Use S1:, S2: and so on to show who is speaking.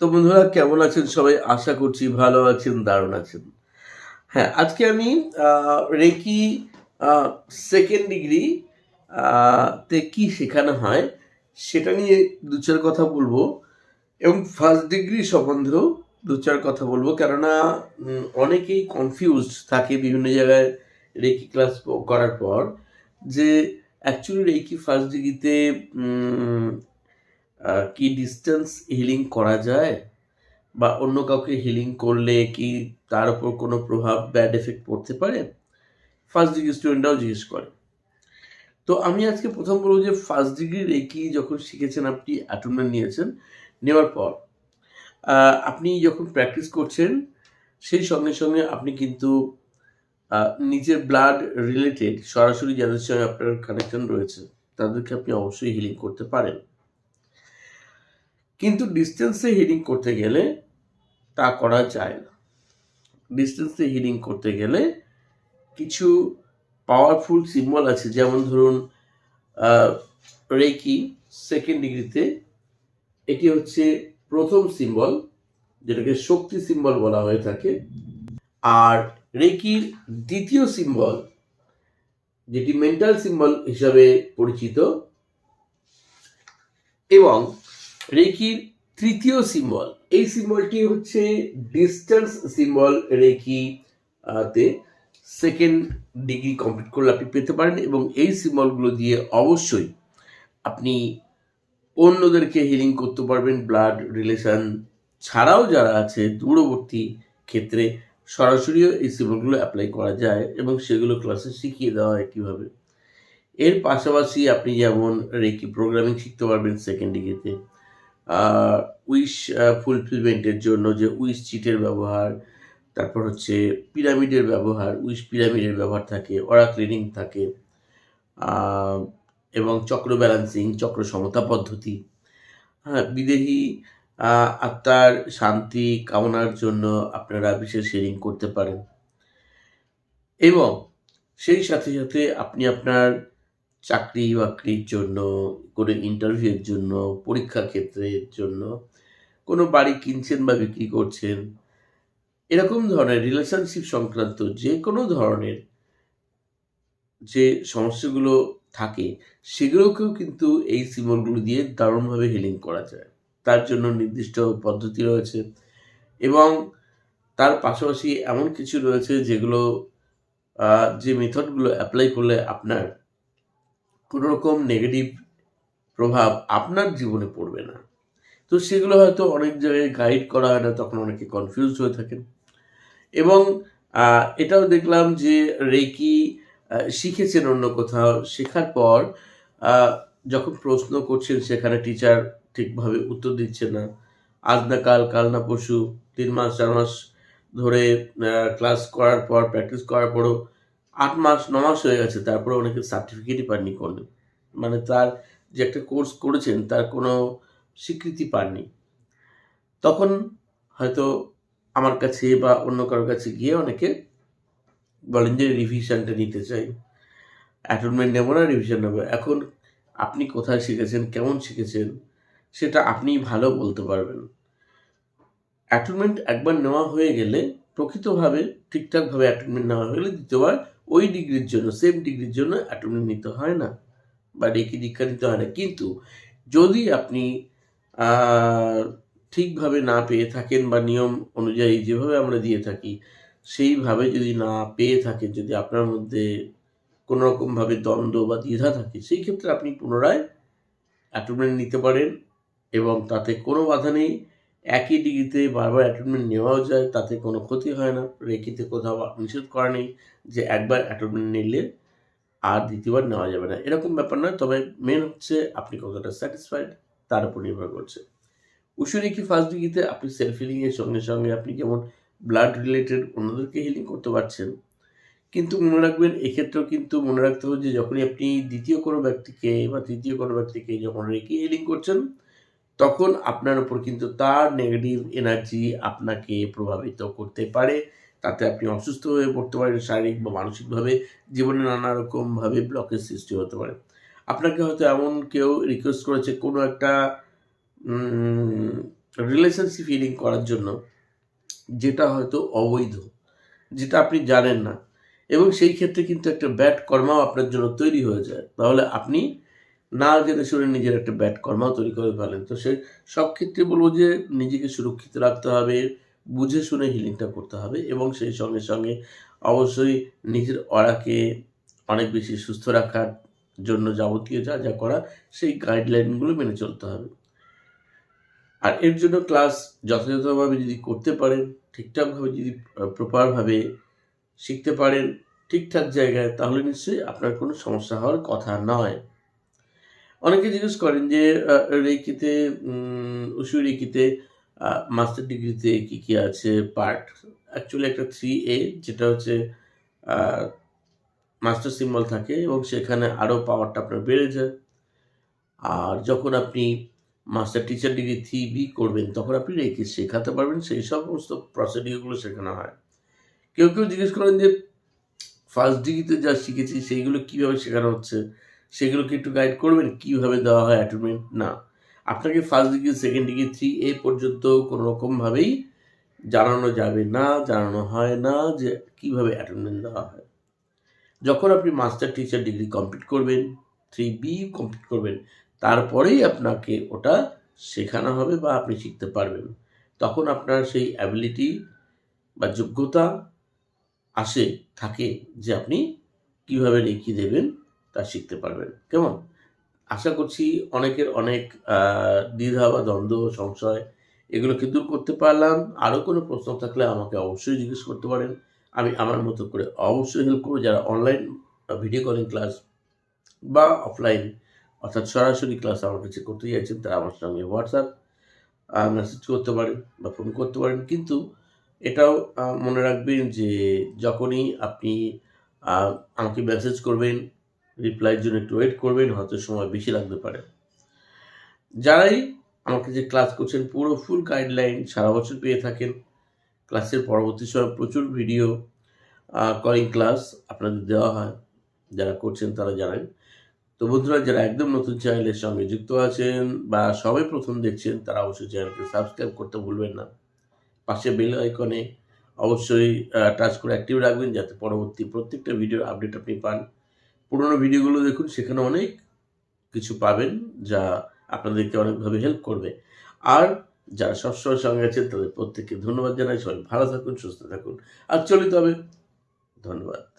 S1: তো বন্ধুরা, কেমন আছেন সবাই? আশা করছি ভালো আছেন, দারুণ আছেন। হ্যাঁ আজকে আমি রেকি সেকেন্ড ডিগ্রি তে কি শেখানো হয় সেটা নিয়ে দু চার কথা বলব। এবং ফার্স্ট ডিগ্রি সম্বন্ধেও দু চার কথা বলব। কেননা অনেকেই কনফিউজড থাকে বিভিন্ন জায়গায় রেকি ক্লাস করার পর যে অ্যাকচুয়ালি রেকি ফার্স্ট ডিগ্রিতে কি ডিস্টেন্স হিলিং করা যায়? বা অন্য কাউকে হিলিং করলে কি তার উপর কোনো প্রভাব ব্যাড এফেক্ট পড়তে পারে? ফার্স্ট ডিগ্রি স্টুডেন্টরাও জিজ্ঞেস করে। তো আমি আজকে প্রথম বলব যে ফার্স্ট ডিগ্রি রেকি যখন শিখেছেন, আপনি অ্যাটনমেন্ট নিয়েছেন, নেওয়ার পর আপনি যখন প্র্যাকটিস করছেন, সেই সঙ্গে সঙ্গে আপনি কিন্তু নিজের ব্লাড রিলেটেড সরাসরি যাদের সঙ্গে আপনার কানেকশন রয়েছে, তাদেরকে আপনি অবশ্যই হিলিং করতে পারেন। কিন্তু ডিস্টেন্সে হিলিং করতে গেলে তা করা যায় না। ডিস্টেন্সে হিলিং করতে গেলে কিছু পাওয়ারফুল সিম্বল আছে, যেমন ধরুন রেকি সেকেন্ড ডিগ্রিতে এটি হচ্ছে প্রথম সিম্বল যেটাকে শক্তি সিম্বল বলা হয়ে থাকে। আর রেকির দ্বিতীয় সিম্বল যেটি মেন্টাল সিম্বল হিসাবে পরিচিত, এবং রেকির তৃতীয় সিম্বল এই সিম্বলটি হচ্ছে ডিস্টেন্স সিম্বল রেকি তে সেকেন্ড ডিগ্রি কমপ্লিট করলে আপনি পেতে পারেন, এবং এই সিম্বলগুলো দিয়ে অবশ্যই আপনি অন্যদেরকে হিলিং করতে পারবেন ব্লাড রিলেশন ছাড়াও যারা আছে, দূরবর্তী ক্ষেত্রে সরাসরিও এই সিম্বলগুলো অ্যাপ্লাই করা যায় এবং সেগুলো ক্লাসে শিখিয়ে দেওয়া হয় কীভাবে। এর পাশাপাশি আপনি যেমন রেকি প্রোগ্রামিং শিখতে পারবেন সেকেন্ড ডিগ্রিতে উইশ ফুলফিলমেন্টের জন্য যে উইশ চিটের ব্যবহার, তারপর হচ্ছে পিরামিডের ব্যবহার উইশ পিরামিডের ব্যবহার থাকে ওরা ক্লিনিং থাকে এবং চক্র ব্যালেন্সিং চক্র সমতা পদ্ধতি। হ্যাঁ বিদেহী আত্মার শান্তি কামনার জন্য আপনারা বিশেষ শেয়ারিং করতে পারেন। এবং সেই সাথে সাথে আপনি আপনার চাকরি বাকরির জন্য, কোনো ইন্টারভিউয়ের জন্য, পরীক্ষা ক্ষেত্রের জন্য, কোনো বাড়ি কিনছেন বা বিক্রি করছেন, এরকম ধরনের রিলেশনশিপ সংক্রান্ত যে কোনো ধরনের যে সমস্যাগুলো থাকে, সেগুলোকেও কিন্তু এই সিম্বলগুলো দিয়ে দারুণভাবে হিলিং করা যায়। তার জন্য নির্দিষ্ট পদ্ধতি রয়েছে। এবং তার পাশাপাশি এমন কিছু রয়েছে যেগুলো যে মেথডগুলো অ্যাপ্লাই করলে আপনার কোনো রকম নেগেটিভ প্রভাব আপনার জীবনে পড়বে না। তো সেগুলো হয়তো অনেক জায়গায় গাইড করা হয় না, তখন অনেকে কনফিউজ হয়ে থাকেন। এবং এটাও দেখলাম যে রেকি শিখেছেন অন্য কোথাও। শেখার পর যখন প্রশ্ন করছেন সেখানে টিচার ঠিকভাবে উত্তর দিচ্ছে না। আজ না কাল কাল না পরশু, তিন মাস, চার মাস ধরে ক্লাস করার পর প্র্যাকটিস করার পরও আট মাস, ন মাস হয়ে গেছে তারপরে অনেকে সার্টিফিকেটই পাননি করলেন মানে তার যে একটা কোর্স করেছেন, তার কোনো স্বীকৃতি পাননি। তখন হয়তো আমার কাছে বা অন্য কারোর কাছে গিয়ে অনেকে বলেন যে রিভিশনটা নিতে চাই। অ্যাটেনমেন্ট নেব না রিভিশন নেব। এখন আপনি কোথায় শিখেছেন, কেমন শিখেছেন? সেটা আপনি ভালো বলতে পারবেন। অ্যাটেনমেন্ট একবার নেওয়া হয়ে গেলে, প্রকৃতভাবে, ঠিকঠাকভাবে অ্যাটেনমেন্ট নেওয়া হয়ে গেলে দ্বিতীয়বার ওই ডিগ্রির জন্য সেম ডিগ্রির জন্য অ্যাটেনমেন্ট নিতে হয় না বা ডেকে দীক্ষা নিতে হয় না। কিন্তু যদি আপনি ঠিকভাবে না পেয়ে থাকেন বা নিয়ম অনুযায়ী যেভাবে আমরা দিয়ে থাকি, সেইভাবে যদি না পেয়ে থাকেন, যদি আপনার মধ্যে কোনো রকমভাবে দ্বন্দ্ব বা দ্বিধা থাকে, সেই ক্ষেত্রে আপনি পুনরায় অ্যাটেনমেন্ট নিতে পারেন। এবং তাতে কোনো বাধা নেই। একই ডিগ্রিতে বারবার অ্যাটেনমেন্ট নেওয়াও যায়, তাতে কোনো ক্ষতি হয় না। রেকিতে কোথাও নিষেধ করা নেই যে একবার অ্যাটেনমেন্ট নিলে আর দ্বিতীয়বার নেওয়া যাবে না। এরকম ব্যাপার নয়, তবে মেন হচ্ছে আপনি কতটা স্যাটিসফাইড তার উপর নির্ভর করছে। উসুরি কি ফার্স্ট ডিগ্রিতে আপনি সেলফ হিলিংয়ের সঙ্গে সঙ্গে আপনি যেমন ব্লাড রিলেটেড অন্যদেরকে হিলিং করতে পারছেন? কিন্তু মনে রাখবেন, এক্ষেত্রেও কিন্তু মনে রাখতে হবে যে যখনই আপনি দ্বিতীয় কোনো ব্যক্তিকে বা তৃতীয় কোনো ব্যক্তিকে যখন রেখে হিলিং করছেন তখন আপনার উপর কিন্তু তার নেগেটিভ এনার্জি আপনাকে প্রভাবিত করতে পারে। তাতে আপনি অসুস্থ হয়ে পড়তে পারেন শারীরিক বা মানসিকভাবে। জীবনে নানা রকমভাবে ব্লকের সৃষ্টি হতে পারে। আপনাকে হয়তো এমন কেউ রিকোয়েস্ট করেছে কোনো একটা রিলেশনশিপ ফিলিং করার জন্য, যেটা হয়তো অবৈধ, যেটা আপনি জানেন না। এবং সেই ক্ষেত্রে কিন্তু একটা ব্যাড কর্মাও আপনার জন্য তৈরি হয়ে যায়। তাহলে আপনি না জেনে শুনে নিজের একটা ব্যাট কর্মাও তৈরি করে ফেলেন। তো সে সব ক্ষেত্রে বলব যে নিজেকে সুরক্ষিত রাখতে হবে, বুঝে শুনে হিলিংটা করতে হবে এবং সেই সঙ্গে সঙ্গে অবশ্যই নিজের অরাকে অনেক বেশি সুস্থ রাখার জন্য যাবতীয় যা যা করা, সেই গাইডলাইনগুলো মেনে চলতে হবে। আর এর জন্য ক্লাস যথাযথভাবে যদি করতে পারেন, ঠিকঠাকভাবে যদি প্রপারভাবে শিখতে পারেন, ঠিকঠাক জায়গায়, তাহলে নিশ্চয়ই আপনার কোনো সমস্যা হওয়ার কথা নয়। অনেকে জিজ্ঞেস করেন যে রেকিতে উসু রেকিতে মাস্টার ডিগ্রিতে কি কি আছে? পার্ট অ্যাকচুয়ালি একটা থ্রি এ, যেটা হচ্ছে মাস্টার সিম্বল থাকে এবং সেখানে আরও পাওয়ারটা আপনার বেড়ে যায়। আর যখন আপনি master teacher degree three B করবেন, তখন আপনি রেকি শেখাতে পারবেন, সেই সমস্ত প্রসিডিওরগুলো শেখানো হয়। কেউ কেউ জিজ্ঞেস করেন যে ফার্স্ট ডিগ্রিতে যা শিখেছি, সেইগুলো কীভাবে শেখানো হচ্ছে? সেগুলোকে একটু গাইড করবেন, কীভাবে দেওয়া হয় অ্যাটেনমেন্ট না। আপনাকে first degree second degree three A পর্যন্ত কোনো রকমভাবেই জানানো যাবে না, জানানো হয় না যে কীভাবে অ্যাটেনমেন্ট দেওয়া হয়। যখন আপনি মাস্টার টিচার ডিগ্রি কমপ্লিট করবেন থ্রি বি কমপ্লিট করবেন, তারপরেই আপনাকে ওটা শেখানো হবে বা আপনি শিখতে পারবেন। তখন আপনার সেই অ্যাবিলিটি বা যোগ্যতা আসে, থাকে যে আপনি কীভাবে রেখে দেবেন তা শিখতে পারবেন। কেমন? আশা করছি অনেকের অনেক দ্বিধা বা দ্বন্দ্ব, সংশয় এগুলোকে দূর করতে পারলাম। আরও কোনো প্রশ্ন থাকলে আমাকে অবশ্যই জিজ্ঞেস করতে পারেন। আমি আমার মতো করে অবশ্যই হেল্প করব। যারা অনলাইন ভিডিও কলিং ক্লাস বা অফলাইন অর্থাৎ সরাসরি ক্লাস আমার কাছে করতে চাইছেন, তারা আমার সঙ্গে হোয়াটসঅ্যাপ মেসেজ করতে পারেন বা ফোন করতে পারেন। কিন্তু এটাও মনে রাখবেন যে যখনই আপনি আমাকে মেসেজ করবেন রিপ্লাইয়ের জন্য একটু ওয়েট করবেন, হয়তো সময় বেশি লাগতে পারে। যারাই আমাকে যে ক্লাস করছেন, পুরো ফুল গাইডলাইন সারা বছর পেয়ে থাকেন। ক্লাসের পরবর্তী সময় প্রচুর ভিডিও কলিং ক্লাস আপনাদের দেওয়া হয়। যারা করছেন তারা জানেন। তো বন্ধুরা, যারা একদম নতুন চ্যানেলের সঙ্গে যুক্ত আছেন বা সবে প্রথম দেখছেন, তারা অবশ্যই চ্যানেলকে সাবস্ক্রাইব করতে ভুলবেন না। পাশে বেল আইকনে অবশ্যই টাচ করে অ্যাক্টিভ রাখবেন, যাতে পরবর্তী প্রত্যেকটা ভিডিওর আপডেট আপনি পান। পুরোনো ভিডিওগুলো দেখুন, সেখানে অনেক কিছু পাবেন যা আপনাদেরকে অনেকভাবে হেল্প করবে। আর যারা সবসময় সঙ্গে আছেন, তাদের প্রত্যেককে ধন্যবাদ জানাই। সবাই ভালো থাকুন, সুস্থ থাকুন। আর চলিত হবে ধন্যবাদ।